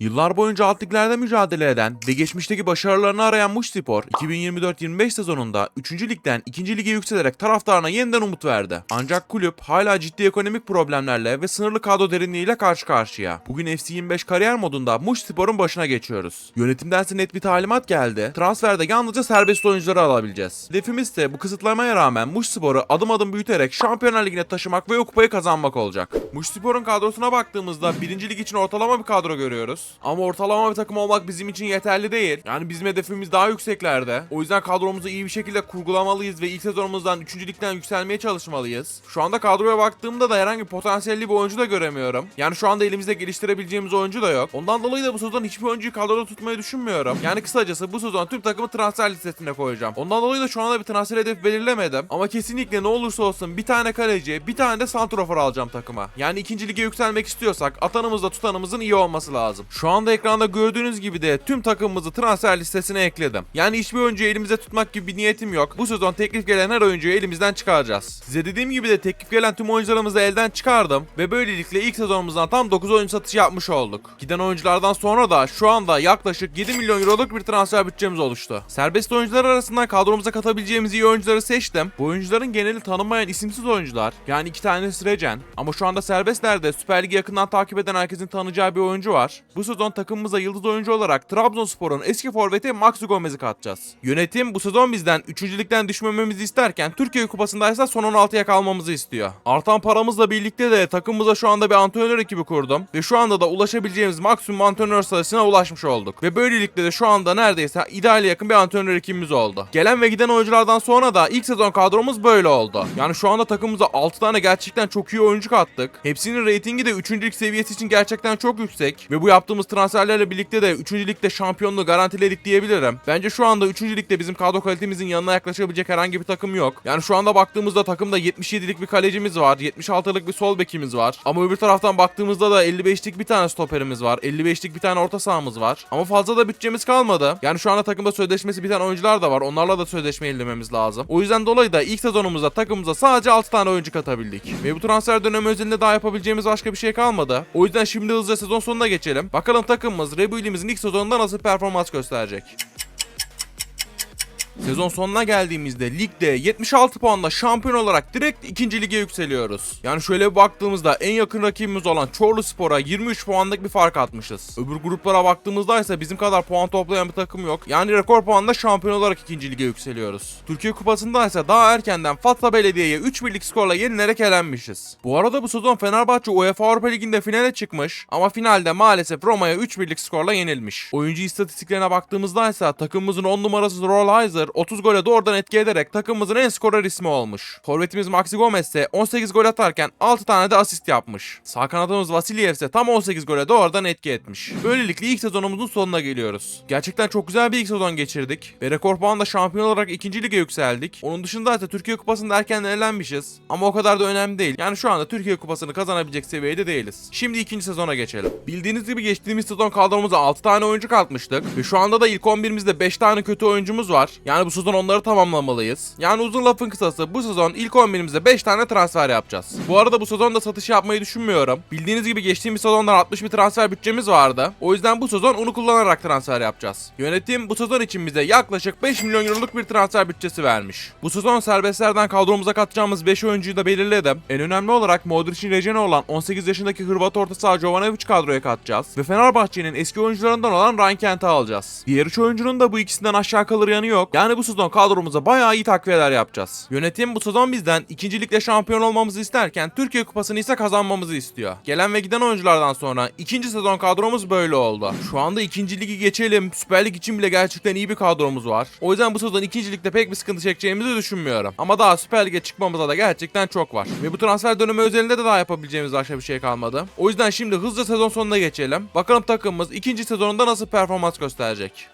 Yıllar boyunca alt liglerde mücadele eden ve geçmişteki başarılarını arayan Muş Spor, 2024-25 sezonunda 3. ligden 2. lige yükselerek taraftarına yeniden umut verdi. Ancak kulüp hala ciddi ekonomik problemlerle ve sınırlı kadro derinliğiyle karşı karşıya. Bugün FC25 kariyer modunda Muş Spor'un başına geçiyoruz. Yönetimdense net bir talimat geldi. Transferde yalnızca serbest oyuncuları alabileceğiz. Hedefimiz de bu kısıtlamaya rağmen Muş Spor'u adım adım büyüterek Şampiyonlar Ligi'ne taşımak ve o kupayı kazanmak olacak. Muş Spor'un kadrosuna baktığımızda 1. lig için ortalama bir kadro görüyoruz. Ama ortalama bir takım olmak bizim için yeterli değil. Yani bizim hedefimiz daha yükseklerde. O yüzden kadromuzu iyi bir şekilde kurgulamalıyız ve ilk sezonumuzdan 3. ligden yükselmeye çalışmalıyız. Şu anda kadroya baktığımda da herhangi potansiyelli bir oyuncu da göremiyorum. Yani şu anda elimizde geliştirebileceğimiz oyuncu da yok. Ondan dolayı da bu sezon hiçbir oyuncuyu kadroda tutmayı düşünmüyorum. Yani kısacası bu sezon tüm takımı transfer listesine koyacağım. Ondan dolayı da şu anda bir transfer hedefi belirlemedim. Ama kesinlikle ne olursa olsun bir tane kaleci, bir tane de santrofor alacağım takıma. Yani ikinci lige yükselmek istiyorsak atanımızla tutanımızın iyi olması lazım. Şu anda ekranda gördüğünüz gibi de tüm takımımızı transfer listesine ekledim. Yani hiçbir oyuncuyu elimizde tutmak gibi bir niyetim yok. Bu sezon teklif gelen her oyuncuyu elimizden çıkaracağız. Size dediğim gibi de teklif gelen tüm oyuncularımızı elden çıkardım ve böylelikle ilk sezonumuzdan tam 9 oyuncu satışı yapmış olduk. Giden oyunculardan sonra da şu anda yaklaşık 7 milyon euroluk bir transfer bütçemiz oluştu. Serbest oyuncular arasından kadromuza katabileceğimiz iyi oyuncuları seçtim. Bu oyuncuların geneli tanınmayan isimsiz oyuncular. Yani iki tanesi Regen. Ama şu anda serbestlerde Süper Ligi yakından takip eden herkesin tanıyacağı bir oyuncu var. Bu sezon takımımıza yıldız oyuncu olarak Trabzonspor'un eski forveti Maxi Gomez'i katacağız. Yönetim bu sezon bizden 3. ligden düşmememizi isterken Türkiye Kupası'nda ise son 16'ya kalmamızı istiyor. Artan paramızla birlikte de takımımıza şu anda bir antrenör ekibi kurdum ve şu anda da ulaşabileceğimiz maksimum antrenör sayısına ulaşmış olduk. Ve böylelikle de şu anda neredeyse ideale yakın bir antrenör ekibimiz oldu. Gelen ve giden oyunculardan sonra da ilk sezon kadromuz böyle oldu. Yani şu anda takımımıza 6 tane gerçekten çok iyi oyuncu kattık. Hepsinin reytingi de 3. lig seviyesi için gerçekten çok yüksek ve bu yaptığımız transferlerle birlikte de 3. ligde şampiyonluğu garantiledik diyebilirim. Bence şu anda 3. ligde bizim kadro kalitemizin yanına yaklaşabilecek herhangi bir takım yok. Yani şu anda baktığımızda takımda 77'lik bir kalecimiz var, 76'lık bir sol bekimiz var. Ama öbür taraftan baktığımızda da 55'lik bir tane stoperimiz var, 55'lik bir tane orta sahamız var. Ama fazla da bütçemiz kalmadı. Yani şu anda takımda sözleşmesi biten oyuncular da var. Onlarla da sözleşme yenilememiz lazım. O yüzden dolayı da ilk sezonumuzda takımımıza sadece 6 tane oyuncu katabildik. Ve bu transfer dönemi özelinde daha yapabileceğimiz başka bir şey kalmadı. O yüzden şimdi hızlıca sezon sonuna geçelim. Bakalım takımımız Rebuild'imizin ilk sezonunda nasıl performans gösterecek. Sezon sonuna geldiğimizde ligde 76 puanla şampiyon olarak direkt ikinci lige yükseliyoruz. Yani şöyle bir baktığımızda en yakın rakibimiz olan Çorlu Spor'a 23 puanlık bir fark atmışız. Öbür gruplara baktığımızda ise bizim kadar puan toplayan bir takım yok. Yani rekor puanda şampiyon olarak ikinci lige yükseliyoruz. Türkiye Kupası'nda ise daha erkenden Fatsa Belediye'ye 3 birlik skorla yenilerek elenmişiz. Bu arada bu sezon Fenerbahçe UEFA Avrupa Ligi'nde finale çıkmış ama finalde maalesef Roma'ya 3 birlik skorla yenilmiş. Oyuncu istatistiklerine baktığımızda ise takımımızın 10 numarası Rolheiser 30 gole doğrudan etki ederek takımımızın en skorer ismi olmuş. Forvetimiz Maxi Gomez ise 18 gol atarken 6 tane de asist yapmış. Sağ kanadımız Vasilyev ise tam 18 gole doğrudan etki etmiş. Böylelikle ilk sezonumuzun sonuna geliyoruz. Gerçekten çok güzel bir ilk sezon geçirdik ve rekor puanla şampiyon olarak ikinci lige yükseldik. Onun dışında ise Türkiye Kupası'nda erkenden elenmişiz. Ama o kadar da önemli değil. Yani şu anda Türkiye Kupası'nı kazanabilecek seviyede değiliz. Şimdi ikinci sezona geçelim. Bildiğiniz gibi geçtiğimiz sezon kadromuza 6 tane oyuncu katmıştık ve şu anda da ilk 11'imizde 5 tane kötü oyuncumuz var. Yani bu sezon onları tamamlamalıyız. Yani uzun lafın kısası bu sezon ilk 11'imize 5 tane transfer yapacağız. Bu arada bu sezonda satış yapmayı düşünmüyorum. Bildiğiniz gibi geçtiğimiz sezondan 60 bir transfer bütçemiz vardı. O yüzden bu sezon onu kullanarak transfer yapacağız. Yönetim bu sezon için bize yaklaşık 5 milyon euroluk bir transfer bütçesi vermiş. Bu sezon serbestlerden kadromuza katacağımız 5 oyuncuyu da belirledim. En önemli olarak Modric'in rejeni olan 18 yaşındaki Hırvat orta saha Jovanovic kadroya katacağız. Ve Fenerbahçe'nin eski oyuncularından olan Ryan Kent'i alacağız. Diğer 3 oyuncunun da bu ikisinden aşağı kalır yanı yok. Yani bu sezon kadromuza bayağı iyi takviyeler yapacağız. Yönetim bu sezon bizden ikincilikle şampiyon olmamızı isterken Türkiye Kupası'nı ise kazanmamızı istiyor. Gelen ve giden oyunculardan sonra ikinci sezon kadromuz böyle oldu. Şu anda ikinci ligi geçelim. Süper Lig için bile gerçekten iyi bir kadromuz var. O yüzden bu sezon ikinci ligde pek bir sıkıntı çekeceğimizi düşünmüyorum. Ama daha Süper Lig'e çıkmamıza da gerçekten çok var. Ve bu transfer dönemi özelinde de daha yapabileceğimiz başka bir şey kalmadı. O yüzden şimdi hızlıca sezon sonuna geçelim. Bakalım takımımız ikinci sezonunda nasıl performans gösterecek.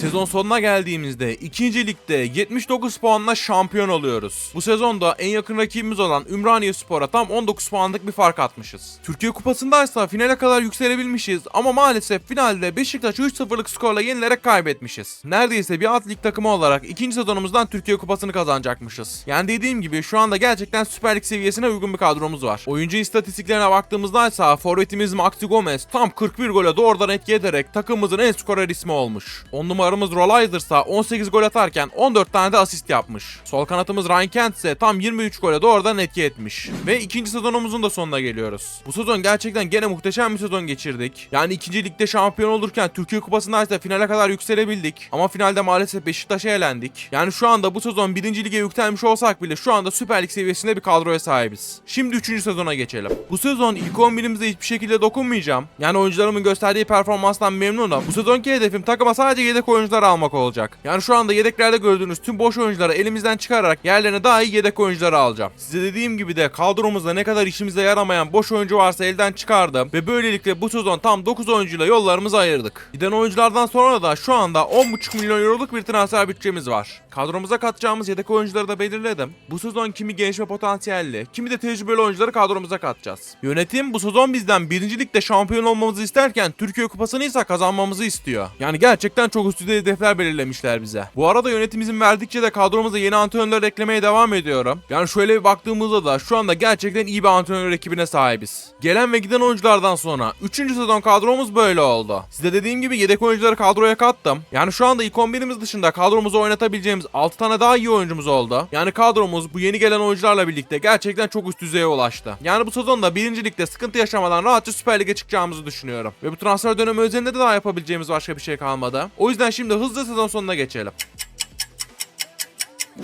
Sezon sonuna geldiğimizde 2. ligde 79 puanla şampiyon oluyoruz. Bu sezonda en yakın rakibimiz olan Ümraniye Spor'a tam 19 puanlık bir fark atmışız. Türkiye Kupası'ndaysa finale kadar yükselebilmişiz ama maalesef finalde Beşiktaş'ı 3-0'lık skorla yenilerek kaybetmişiz. Neredeyse bir alt lig takımı olarak ikinci sezonumuzdan Türkiye Kupası'nı kazanacakmışız. Yani dediğim gibi şu anda gerçekten Süper Lig seviyesine uygun bir kadromuz var. Oyuncu istatistiklerine baktığımızda ise forvetimiz Maxi Gomez tam 41 gole doğrudan etki ederek takımımızın en skorer ismi olmuş. 10 numaramız Rollizer ise 18 gol atarken 14 tane de asist yapmış. Sol kanatımız Ryan Kent ise tam 23 gole doğrudan etki etmiş. Ve ikinci sezonumuzun da sonuna geliyoruz. Bu sezon gerçekten gene muhteşem bir sezon geçirdik. Yani ikinci ligde şampiyon olurken Türkiye Kupası'nda ise finale kadar yükselebildik. Ama finalde maalesef Beşiktaş'a elendik. Yani şu anda bu sezon birinci lige yükselmiş olsak bile şu anda Süper Lig seviyesinde bir kadroya sahibiz. Şimdi üçüncü sezona geçelim. Bu sezon ilk 11'imize hiçbir şekilde dokunmayacağım. Yani oyuncularımın gösterdiği performanstan memnunum. Bu sezonki hedefim takıma sadece yedek oyuncular almak olacak. Yani şu anda yedeklerde gördüğünüz tüm boş oyuncuları elimizden çıkararak yerlerine daha iyi yedek oyuncuları alacağım. Size dediğim gibi de kadromuzda ne kadar işimize yaramayan boş oyuncu varsa elden çıkardım ve böylelikle bu sezon tam 9 oyuncuyla yollarımızı ayırdık. Giden oyunculardan sonra da şu anda 10,5 milyon euroluk bir transfer bütçemiz var. Kadromuza katacağımız yedek oyuncuları da belirledim. Bu sezon kimi ve potansiyelli, kimi de tecrübeli oyuncuları kadromuza katacağız. Yönetim bu sezon bizden 1. ligde şampiyon olmamızı isterken Türkiye Kupası'nı ise kazanmamızı istiyor. Yani gerçekten çok üst düzey hedefler belirlemişler bize. Bu arada yönetim izin verdikçe de kadromuza yeni antrenörler eklemeye devam ediyorum. Yani şöyle bir baktığımızda da şu anda gerçekten iyi bir antrenör ekibine sahibiz. Gelen ve giden oyunculardan sonra 3. sezon kadromuz böyle oldu. Size dediğim gibi yedek oyuncuları kadroya kattım. Yani şu anda ilk 11'imiz dışında kadromuzu oynatabileceğimiz 6 tane daha iyi oyuncumuz oldu. Yani kadromuz bu yeni gelen oyuncularla birlikte gerçekten çok üst düzeye ulaştı. Yani bu sezonda 1. ligde sıkıntı yaşamadan rahatça Süper Lig'e çıkacağımızı düşünüyorum. Ve bu transfer dönemi özelinde de daha yapabileceğimiz başka bir şey kalmadı. O yüzden şimdi hızlı sezon sonuna geçelim.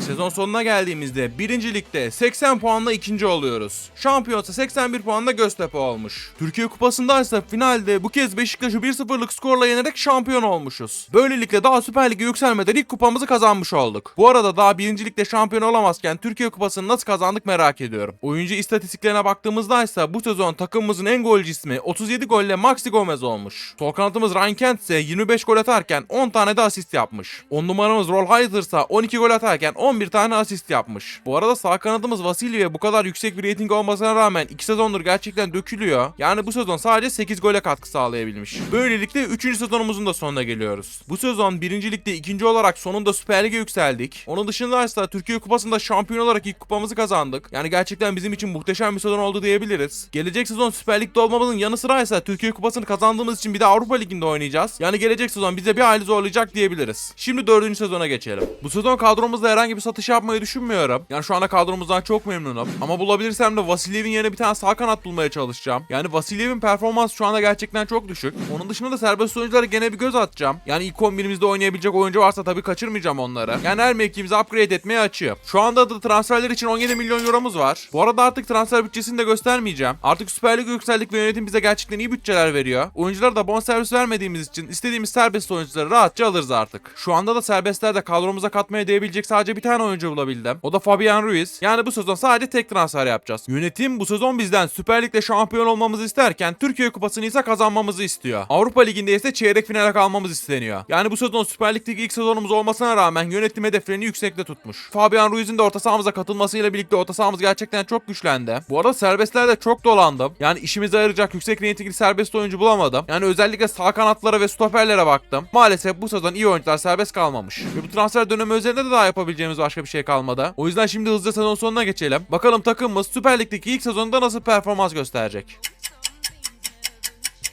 Sezon sonuna geldiğimizde 1. ligde 80 puanla ikinci oluyoruz. Şampiyonsa 81 puanla Göztepe olmuş. Türkiye Kupası'nda ise finalde bu kez Beşiktaş'ı 1-0'lık skorla yenerek şampiyon olmuşuz. Böylelikle daha Süper Lig'e yükselmeden ilk kupamızı kazanmış olduk. Bu arada daha 1. ligde şampiyon olamazken Türkiye Kupası'nı nasıl kazandık merak ediyorum. Oyuncu istatistiklerine baktığımızda ise bu sezon takımımızın en golcü ismi 37 golle Maxi Gomez olmuş. Sol kanatımız Ryan Kent ise 25 gol atarken 10 tane de asist yapmış. 10 numaramız Rolheiser ise 12 gol atarken 11 tane asist yapmış. Bu arada sağ kanadımız Vasilya bu kadar yüksek bir reyting olmasına rağmen 2 sezondur gerçekten dökülüyor. Yani bu sezon sadece 8 gole katkı sağlayabilmiş. Böylelikle 3. sezonumuzun da sonuna geliyoruz. Bu sezon 1. ligde ikinci olarak sonunda Süper Lig'e yükseldik. Onun dışında ise Türkiye Kupası'nda şampiyon olarak ilk kupamızı kazandık. Yani gerçekten bizim için muhteşem bir sezon oldu diyebiliriz. Gelecek sezon Süper Lig'de olmamızın yanı sıra ise Türkiye Kupası'nı kazandığımız için bir de Avrupa Ligi'nde oynayacağız. Yani gelecek sezon bize bir aile zorlayacak diyebiliriz. Şimdi 4. sezona geçelim. Bu sezon kadromuzda herhangi bir satış yapmayı düşünmüyorum. Yani şu anda kadromuzdan çok memnunum. Ama bulabilirsem de Vasilyev'in yerine bir tane sağ kanat bulmaya çalışacağım. Yani Vasilyev'in performansı şu anda gerçekten çok düşük. Onun dışında da serbest oyunculara gene bir göz atacağım. Yani ilk 11'imizde oynayabilecek oyuncu varsa tabii kaçırmayacağım onları. Yani her mevkimizi upgrade etmeye açığım. Şu anda da transferler için 17 milyon euromuz var. Bu arada artık transfer bütçesini de göstermeyeceğim. Artık Süper Lig'e yükseldik ve yönetim bize gerçekten iyi bütçeler veriyor. Oyunculara da bonservis vermediğimiz için istediğimiz serbest oyuncuları rahatça alırız artık. Şu anda da serbestlerde kadromuza katmaya değebilecek sadece bir tane oyuncu bulabildim. O da Fabian Ruiz. Yani bu sezon sadece tek transfer yapacağız. Yönetim bu sezon bizden Süper Lig'de şampiyon olmamızı isterken Türkiye Kupası'nı ise kazanmamızı istiyor. Avrupa Ligi'nde ise çeyrek finale kalmamız isteniyor. Yani bu sezon Süper Lig'deki ilk sezonumuz olmasına rağmen yönetim hedeflerini yüksekte tutmuş. Fabian Ruiz'in de orta sahamıza katılmasıyla birlikte orta sahamız gerçekten çok güçlendi. Bu arada serbestlerde çok dolandım. Yani işimize yarayacak yüksek reytingli serbest oyuncu bulamadım. Yani özellikle sağ kanatlara ve stoperlere baktım. Maalesef bu sezon iyi oyuncular serbest kalmamış. Ve bu transfer dönemi üzerinde de daha yapabileceğimiz başka bir şey kalmadı. O yüzden şimdi hızlıca sezon sonuna geçelim. Bakalım takımımız Süper Lig'deki ilk sezonunda nasıl performans gösterecek.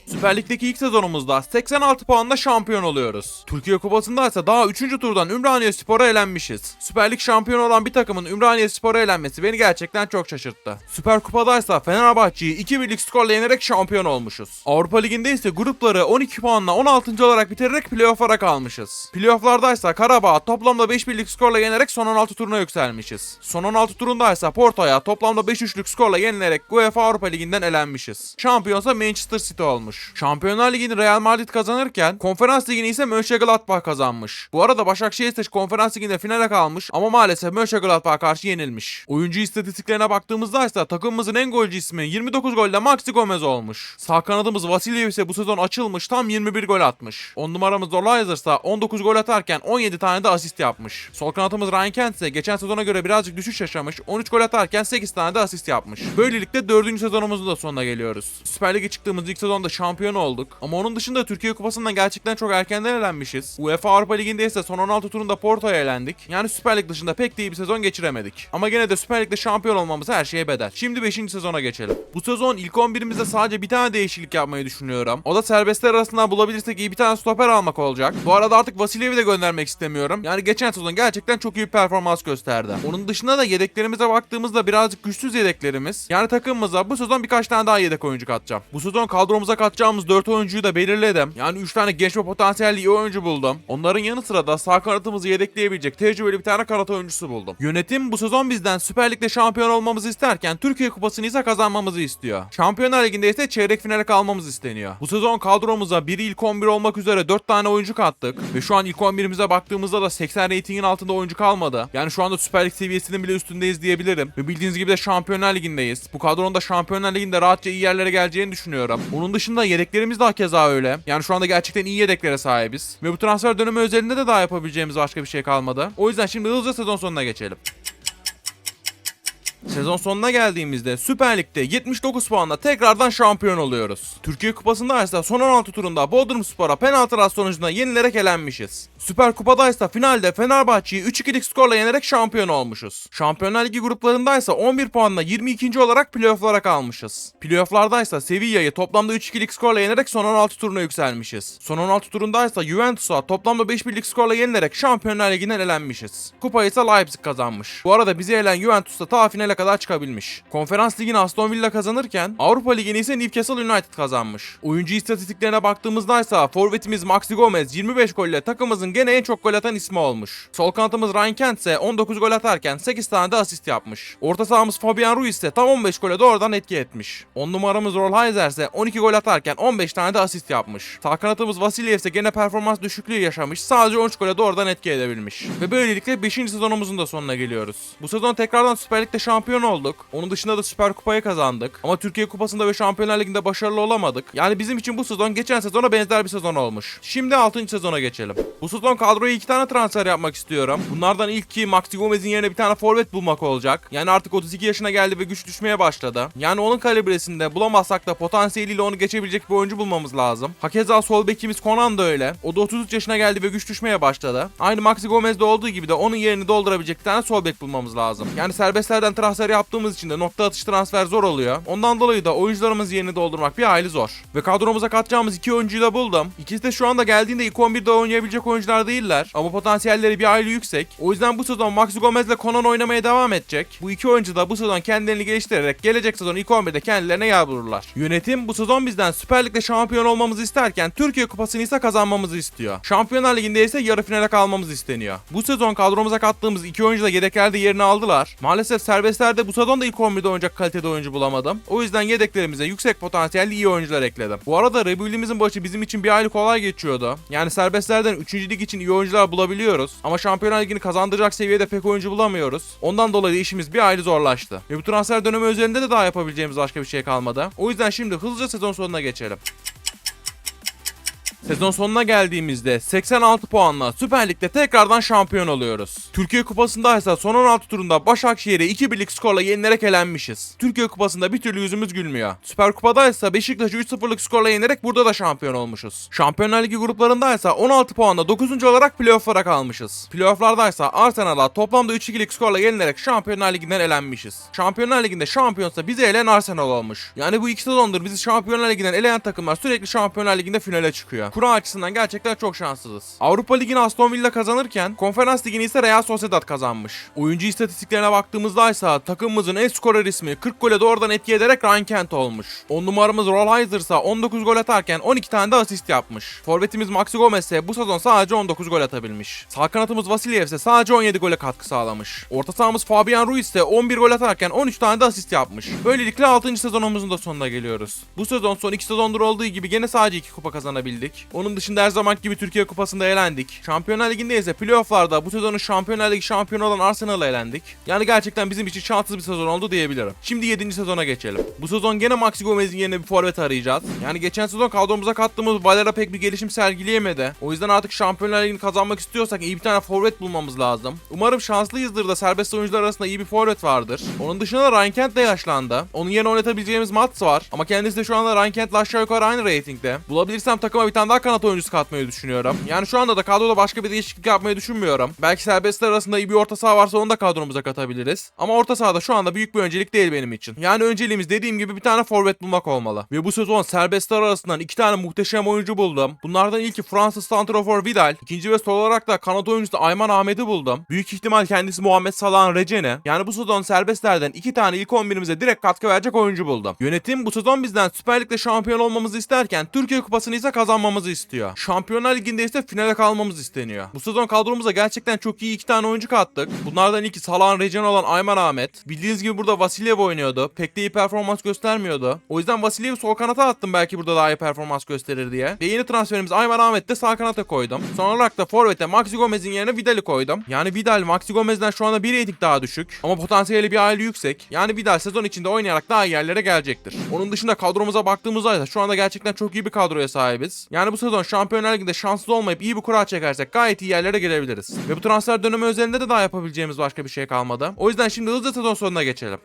Süper Lig'deki ilk sezonumuzda 86 puanla şampiyon oluyoruz. Türkiye Kupası'nda ise daha 3. turdan Ümraniye Spor'a elenmişiz. Süper Lig şampiyonu olan bir takımın Ümraniye Spor'a elenmesi beni gerçekten çok şaşırttı. Süper Kupa'da ise Fenerbahçe'yi 2 birlik skorla yenerek şampiyon olmuşuz. Avrupa Ligi'nde ise grupları 12 puanla 16. olarak bitirerek playoff'lara kalmışız. Playoff'larda ise Karabağ toplamda 5 birlik skorla yenerek son 16 turuna yükselmişiz. Son 16 turunda ise Porto'ya toplamda 5 üçlük skorla yenilerek UEFA Avrupa Ligi'nden elenmişiz. Şampiyonsa Manchester City olmuş. Olmuş. Şampiyonlar Ligi'ni Real Madrid kazanırken Konferans Ligi'ni ise Mönchengladbach kazanmış. Bu arada Başakşehir Konferans Ligi'nde finale kalmış ama maalesef Mönchengladbach'a karşı yenilmiş. Oyuncu istatistiklerine baktığımızda ise takımımızın en golcü ismi 29 golle Maxi Gomez olmuş. Sağ kanadımız Vasilyev ise bu sezon açılmış tam 21 gol atmış. 10 numaramız Dolaizer ise 19 gol atarken 17 tane de asist yapmış. Sol kanatımız Ryan Kent ise geçen sezona göre birazcık düşüş yaşamış. 13 gol atarken 8 tane de asist yapmış. Böylelikle 4. sezonumuzun da sonuna geliyoruz. Süper Lig'e çıktığımız ilk sezonda şampiyon olduk. Ama onun dışında Türkiye Kupası'ndan gerçekten çok erkenden elenmişiz. UEFA Avrupa Ligi'nde ise son 16 turunda Porto'ya elendik. Yani Süper Lig dışında pek de iyi bir sezon geçiremedik. Ama gene de Süper Lig'de şampiyon olmamız her şeye bedel. Şimdi 5. sezona geçelim. Bu sezon ilk 11'imizde sadece bir tane değişiklik yapmayı düşünüyorum. O da serbestler arasından bulabilirsek iyi bir tane stoper almak olacak. Bu arada artık Vasilyev'i de göndermek istemiyorum. Yani geçen sezon gerçekten çok iyi bir performans gösterdi. Onun dışında da yedeklerimize baktığımızda birazcık güçsüz yedeklerimiz. Yani takımımıza bu sezon birkaç tane daha yedek oyuncu katacağım. Bu sezon kadromuza katacağımız 4 oyuncuyu da belirledim. Yani 3 tane genç ve potansiyelli iyi oyuncu buldum. Onların yanı sıra da sağ kanatımızı yedekleyebilecek tecrübeli bir tane kanat oyuncusu buldum. Yönetim bu sezon bizden Süper Lig'de şampiyon olmamızı isterken Türkiye Kupası'nı ise kazanmamızı istiyor. Şampiyonlar Ligi'nde ise çeyrek finale kalmamız isteniyor. Bu sezon kadromuza biri ilk 11 olmak üzere 4 tane oyuncu kattık ve şu an ilk 11'imize baktığımızda da 80 reytingin altında oyuncu kalmadı. Yani şu anda Süper Lig seviyesinin bile üstündeyiz diyebilirim. Ve bildiğiniz gibi de Şampiyonlar Ligi'ndeyiz. Bu kadronun da Şampiyonlar Ligi'nde rahatça iyi yerlere geleceğini düşünüyorum. Onun dışında yedeklerimiz de keza öyle. Yani şu anda gerçekten iyi yedeklere sahibiz. Ve bu transfer dönemi özelinde de daha yapabileceğimiz başka bir şey kalmadı. O yüzden şimdi hızlıca sezon sonuna geçelim. Sezon sonuna geldiğimizde Süper Lig'de 79 puanla tekrardan şampiyon oluyoruz. Türkiye Kupası'nda ise son 16 turunda Bodrumspor'a penaltılar sonucunda yenilerek elenmişiz. Süper Kupa'da ise finalde Fenerbahçe'yi 3-2'lik skorla yenerek şampiyon olmuşuz. Şampiyonlar Ligi gruplarında ise 11 puanla 22. olarak playoff'lara kalmışız. Playoff'larda ise Sevilla'yı toplamda 3-2'lik skorla yenerek son 16 turuna yükselmişiz. Son 16 turunda ise Juventus'a toplamda 5-1'lik skorla yenilerek Şampiyonlar Ligi'nden elenmişiz. Kupayı ise Leipzig kazanmış. Bu arada bizi elen Juventus da ta finale kadar çıkabilmiş. Konferans Ligi'ni Aston Villa kazanırken Avrupa Ligi'ni ise Newcastle United kazanmış. Oyuncu istatistiklerine baktığımızda ise forvetimiz Maxi Gomez 25 golle takımımızın gene en çok gol atan ismi olmuş. Sol kanatımız Ryan Kent ise 19 gol atarken 8 tane de asist yapmış. Orta sahamız Fabian Ruiz ise tam 15 gole doğrudan etki etmiş. 10 numaramız Rolheiser ise 12 gol atarken 15 tane de asist yapmış. Sağ kanatımız Vasilyev ise gene performans düşüklüğü yaşamış. Sadece 13 gole doğrudan etki edebilmiş. Ve böylelikle 5. sezonumuzun da sonuna geliyoruz. Bu sezon tekrardan Süper Lig'de şampiyon olduk. Onun dışında da Süper Kupayı kazandık. Ama Türkiye Kupası'nda ve Şampiyonlar Ligi'nde başarılı olamadık. Yani bizim için bu sezon geçen sezona benzer bir sezon olmuş. Şimdi 6. sezona geçelim. Bu sezon kadroya 2 tane transfer yapmak istiyorum. Bunlardan ilki Maxi Gomez'in yerine bir tane forvet bulmak olacak. Yani artık 32 yaşına geldi ve güç düşmeye başladı. Yani onun kalibresinde bulamazsak da potansiyeliyle onu geçebilecek bir oyuncu bulmamız lazım. Hakeza sol bekimiz Conan da öyle. O da 33 yaşına geldi ve güç düşmeye başladı. Aynı Maxi Gomez'de olduğu gibi de onun yerini doldurabilecek bir tane sol bek bulmamız lazım. Yani serbestlerden transfer yaptığımız için de nokta atış transfer zor oluyor. Ondan dolayı da oyuncularımız yerini doldurmak bir hayli zor. Ve kadromuza katacağımız iki oyuncuyu da buldum. İkisi de şu anda geldiğinde ilk 11'de oynayabilecek oyuncular değiller. Ama potansiyelleri bir hayli yüksek. O yüzden bu sezon Maxi Gomez ile Conan oynamaya devam edecek. Bu iki oyuncu da bu sezon kendilerini geliştirerek gelecek sezon ilk 11'de kendilerine yer bulurlar. Yönetim bu sezon bizden Süper Lig'de şampiyon olmamızı isterken Türkiye Kupası'nı ise kazanmamızı istiyor. Şampiyonlar Ligi'nde ise yarı finale kalmamız isteniyor. Bu sezon kadromuza kattığımız iki oyuncu da yedeklerde yerini aldılar. Maalesef serbestlerde bu sezon da ilk 11'de oynayacak kalitede oyuncu bulamadım. O yüzden yedeklerimize yüksek potansiyelli iyi oyuncular ekledim. Bu arada rebuild'imizin başı bizim için bir aylık kolay geçiyordu. Yani serbestlerden 3. lig için iyi oyuncular bulabiliyoruz. Ama Şampiyonlar Ligi'ni kazandıracak seviyede pek oyuncu bulamıyoruz. Ondan dolayı işimiz bir aylı zorlaştı. Ve bu transfer dönemi üzerinde de daha yapabileceğimiz başka bir şey kalmadı. O yüzden şimdi hızlıca sezon sonuna geçelim. Sezon sonuna geldiğimizde 86 puanla Süper Lig'de tekrardan şampiyon oluyoruz. Türkiye Kupası'nda ise son 16 turunda Başakşehir'e 2-1'lik skorla yenilerek elenmişiz. Türkiye Kupası'nda bir türlü yüzümüz gülmüyor. Süper Kupa'da ise Beşiktaş'ı 3-0'lık skorla yenerek burada da şampiyon olmuşuz. Şampiyonlar Ligi gruplarında ise 16 puanla 9. olarak playoff'lara kalmışız. Playoff'larda ise Arsenal'a toplamda 3-2'lik skorla yenilerek Şampiyonlar Ligi'nden elenmişiz. Şampiyonlar Ligi'nde şampiyonsa bizi elen Arsenal olmuş. Yani bu iki sezondur bizi Şampiyonlar Ligi'nden eleyen takımlar sürekli Şampiyonlar Ligi'nde finale çıkıyor. Kura açısından gerçekten çok şanssızız. Avrupa Ligi'ni Aston Villa kazanırken Konferans Ligi'ni ise Real Sociedad kazanmış. Oyuncu istatistiklerine baktığımızda ise takımımızın en skorer ismi 40 gole doğrudan etki ederek Ryan Kent olmuş. 10 numaramız Rolheiser ise 19 gol atarken 12 tane de asist yapmış. Forvetimiz Maxi Gomez ise bu sezon sadece 19 gol atabilmiş. Sağ kanatımız Vasilyev ise sadece 17 gole katkı sağlamış. Orta sahamız Fabian Ruiz ise 11 gol atarken 13 tane de asist yapmış. Böylelikle 6. sezonumuzun da sonuna geliyoruz. Bu sezon son 2 sezondur olduğu gibi gene sadece 2 kupa kazanabildik. Onun dışında her zaman gibi Türkiye Kupası'nda elendik. Şampiyonlar Ligi'nde ise playofflarda bu sezonun Şampiyonlar Ligi şampiyonu olan Arsenal'la elendik. Yani gerçekten bizim için şanssız bir sezon oldu diyebilirim. Şimdi 7. sezona geçelim. Bu sezon gene Maxi Gomez'in yerine bir forvet arayacağız. Yani geçen sezon kadromuza kattığımız Valera pek bir gelişim sergileyemedi. O yüzden artık Şampiyonlar Ligi'ni kazanmak istiyorsak iyi bir tane forvet bulmamız lazım. Umarım şanslıyızdır da serbest oyuncular arasında iyi bir forvet vardır. Onun dışında da Ryan Kent de yaşlandı. Onun yerine oynatabileceğimiz Mats var. Ama kendisi de şu anda Ryan Kent'le aşağı yukarı aynı ratingde. Bulabilirsem takıma bir tane daha kanat oyuncusu katmayı düşünüyorum. Yani şu anda da kadroda başka bir değişiklik yapmayı düşünmüyorum. Belki serbestler arasında iyi bir orta saha varsa onu da kadromuza katabiliriz. Ama orta sahada şu anda büyük bir öncelik değil benim için. Yani önceliğimiz dediğim gibi bir tane forvet bulmak olmalı. Ve bu sezon serbestler arasından iki tane muhteşem oyuncu buldum. Bunlardan ilki Fransız santrafor Vidal. İkinci ve sol olarak da kanat oyuncusu Ayman Ahmet'i buldum. Büyük ihtimal kendisi Muhammed Salah'ın Recene. Yani bu sezon serbestlerden iki tane ilk 11'imize direkt katkı verecek oyuncu buldum. Yönetim bu sezon bizden Süper Lig'de şampiyon olmamızı isterken Türkiye Kupası'nı ise kazanmamızı istiyor. Şampiyonlar Ligi'nde ise finale kalmamız isteniyor. Bu sezon kadromuza gerçekten çok iyi iki tane oyuncu kattık. Bunlardan ilki Salah'ın Recene olan Ayman Ahmet. Bildiğiniz gibi burada Vasilyev oynuyordu. Pek de iyi performans göstermiyordu. O yüzden Vasilyev'i sol kanata attım belki burada daha iyi performans gösterir diye. Ve yeni transferimiz Ayman Ahmet de sağ kanata koydum. Son olarak da Forvet'e Maxi Gomez'in yerine Vidal'i koydum. Yani Vidal Maxi Gomez'den şu anda bir rating daha düşük. Ama potansiyeli bir aile yüksek. Yani Vidal sezon içinde oynayarak daha iyi yerlere gelecektir. Onun dışında kadromuza baktığımızda şu anda gerçekten çok iyi bir kadroya sahibiz. Yani bu sezon Şampiyonlar Ligi'nde şanssız olmayıp iyi bir kura çekersek gayet iyi yerlere gelebiliriz. Ve bu transfer dönemi özelinde de daha yapabileceğimiz başka bir şey kalmadı. O yüzden şimdi hızlı sezon sonuna geçelim.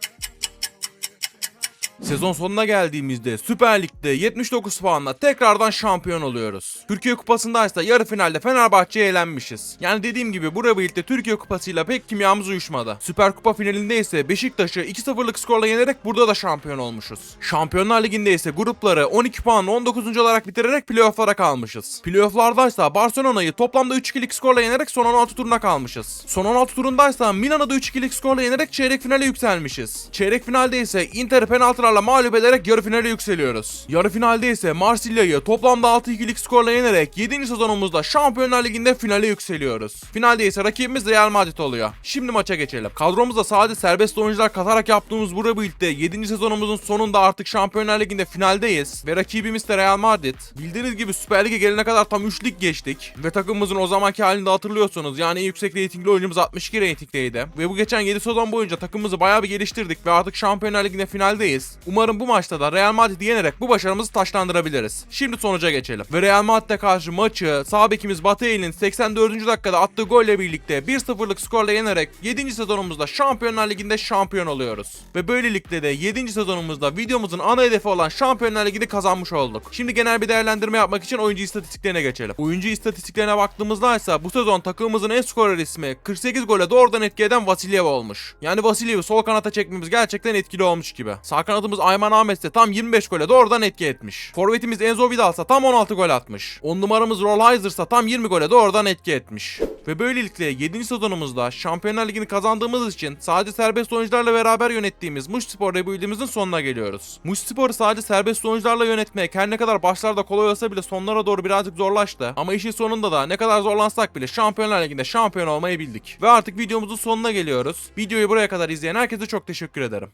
Sezon sonuna geldiğimizde Süper Lig'de 79 puanla tekrardan şampiyon oluyoruz. Türkiye Kupası'nda ise yarı finalde Fenerbahçe'ye elenmişiz. Yani dediğim gibi burada birlikte Türkiye Kupası'yla pek kimyamız uyuşmadı. Süper Kupa finalinde ise Beşiktaş'ı 2-0'lık skorla yenerek burada da şampiyon olmuşuz. Şampiyonlar Ligi'nde ise grupları 12 puanla 19. olarak bitirerek playoff'lara kalmışız. Playoff'larda ise Barcelona'yı toplamda 3-2'lik skorla yenerek son 16 turuna kalmışız. Son 16 turundaysa Milan'ı da 3-2'lik skorla yenerek çeyrek finale yükselmişiz. Çeyrek finalde ise Inter'i penaltılarla mağlup ederek yarı finale yükseliyoruz. Yarı finalde ise Marsilya'yı toplamda 6-2'lik skorla yenerek 7. sezonumuzda Şampiyonlar Ligi'nde finale yükseliyoruz. Finalde ise rakibimiz Real Madrid oluyor. Şimdi maça geçelim. Kadromuzda sadece serbest oyuncular katarak yaptığımız bu birlikte 7. sezonumuzun sonunda artık Şampiyonlar Ligi'nde finaldeyiz ve rakibimiz de Real Madrid. Bildiğiniz gibi Süper Lig'e gelene kadar tam 3 lig geçtik ve takımımızın o zamanki halini de hatırlıyorsunuz. Yani en yüksek reytingli oyuncumuz 62 reytingdeydi ve bu geçen 7 sezon boyunca takımımızı bayağı bir geliştirdik ve artık Şampiyonlar Ligi'nde finaldeyiz. Umarım bu maçta da Real Madrid'i yenerek bu başarımızı taşlandırabiliriz. Şimdi sonuca geçelim. Ve Real Madrid'e karşı maçı sağ bekimiz Bataille'nin 84. dakikada attığı golle birlikte 1-0'lık skorla yenerek 7. sezonumuzda Şampiyonlar Ligi'nde şampiyon oluyoruz. Ve böylelikle de 7. sezonumuzda videomuzun ana hedefi olan Şampiyonlar Ligi'ni kazanmış olduk. Şimdi genel bir değerlendirme yapmak için oyuncu istatistiklerine geçelim. Oyuncu istatistiklerine baktığımızda ise bu sezon takımımızın en skorer ismi 48 gole doğrudan etki eden Vasilyev olmuş. Yani Vasilyev'i sol kanata çekmemiz gerçekten etkili olmuş gibi. Sağ kanatımız Ayman Ahmet ise tam 25 gole doğrudan etki etmiş. Forvetimiz Enzo Vidal ise tam 16 gol atmış. 10 numaramız Rolheiser ise tam 20 gole doğrudan etki etmiş. Ve böylelikle 7. sezonumuzda Şampiyonlar Ligi'ni kazandığımız için sadece serbest oyuncularla beraber yönettiğimiz Muş Spor rebuild'imizin sonuna geliyoruz. Muş Spor'u sadece serbest oyuncularla yönetmek her ne kadar başlarda kolay olsa bile sonlara doğru birazcık zorlaştı. Ama işin sonunda da ne kadar zorlansak bile Şampiyonlar Ligi'nde şampiyon olmayı bildik. Ve artık videomuzun sonuna geliyoruz. Videoyu buraya kadar izleyen herkese çok teşekkür ederim.